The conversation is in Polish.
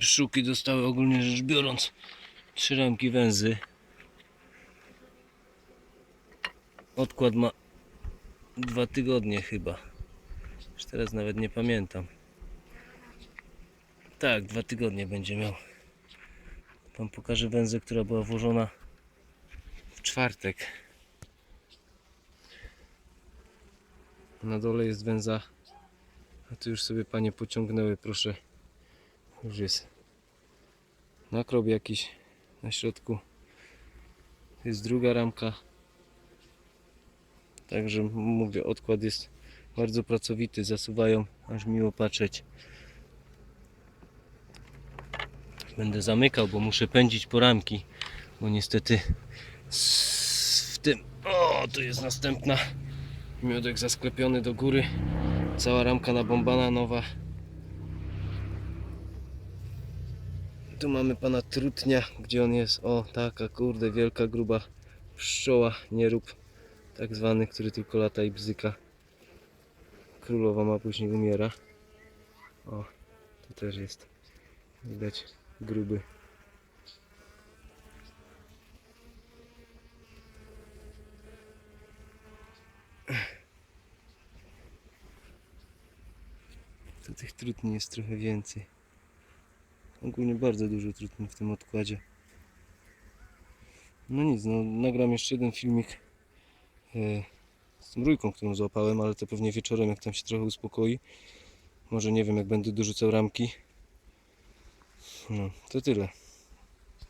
Pszczółki dostały ogólnie rzecz biorąc trzy ramki węzy. Odkład ma dwa tygodnie chyba. Już teraz nawet nie pamiętam. Tak, dwa tygodnie będzie miał. Wam pokażę węzę, która była włożona w czwartek. Na dole jest węza, a tu już sobie panie pociągnęły, proszę. Już jest nakrob jakiś na środku. To jest druga ramka. Także mówię, odkład jest bardzo pracowity, zasuwają, aż miło patrzeć. Będę zamykał, bo muszę pędzić po ramki, bo niestety w tym... O, tu jest następna. Miodek zasklepiony do góry. Cała ramka nabombana nowa. Tu mamy pana trutnia, gdzie on jest. O, taka kurde, wielka, gruba pszczoła, nierób tak zwany, który tylko lata i bzyka. Królowa ma później umiera. O, tu też jest. Widać gruby. Tu tych trutni jest trochę więcej. Ogólnie bardzo dużo trutni w tym odkładzie. No nic, no nagram jeszcze jeden filmik e, z tą rójką, którą złapałem, ale to pewnie wieczorem, jak tam się trochę uspokoi. Może nie wiem, jak będę dorzucał ramki. No, to tyle.